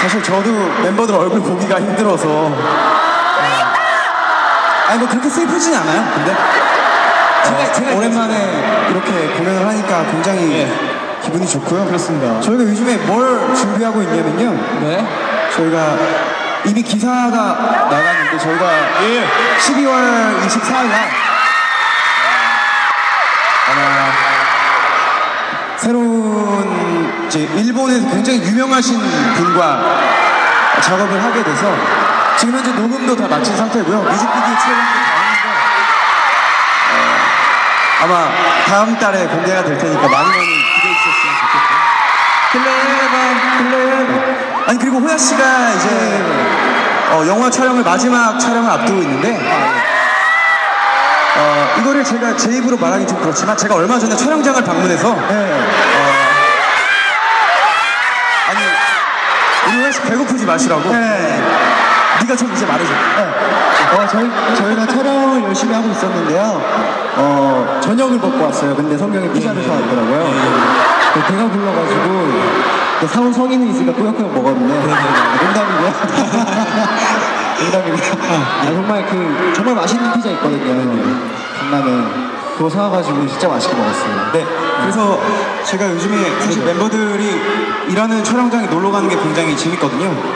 사실 저도 멤버들 얼굴 보기가 힘들어서. 아니 뭐 그렇게 슬프진 않아요. 근데 제가, 제가 오랜만에 이렇게 공연을 하니까 굉장히 기분이 좋고요. 그렇습니다. 저희가 요즘에 뭘 준비하고 있냐면요. 네. 저희가 이미 기사가 나갔는데 저희가 12월 24일 날 아마 새로운 이제 일본에서 굉장히 유명하신 분과 작업을 하게 돼서 지금 현재 녹음도 다 마친 상태고요. 뮤직비디오 촬영도 다 했는데 어, 아마 다음 달에 공개가 될 테니까 많이 많이 기대해 주셨으면 좋겠고요. 클레바 아니 그리고 호야 씨가 이제 어, 영화 촬영을 마지막 촬영을 앞두고 있는데 어, 이거를 제가 제 입으로 말하기 좀 그렇지만 제가 얼마 전에 촬영장을 방문해서 어, 씨 배고프지 마시라고 네가 좀 이제 말해줘 어, 저희, 저희가 촬영을 열심히 하고 있었는데요. 어, 저녁을 먹고 왔어요. 근데 성경이 피자를 사왔더라고요. 그 배가 불러가지고, 그 사온 성인은 있으니까 꾸역꾸역 먹었는데. 농담이고요. 농담이고요. 아, 정말 그, 정말 맛있는 피자 있거든요. 강남에. 그거 사와가지고 진짜 맛있게 먹었어요. 네 그래서 제가 요즘에 사실 멤버들이 일하는 촬영장에 놀러 가는 게 굉장히 재밌거든요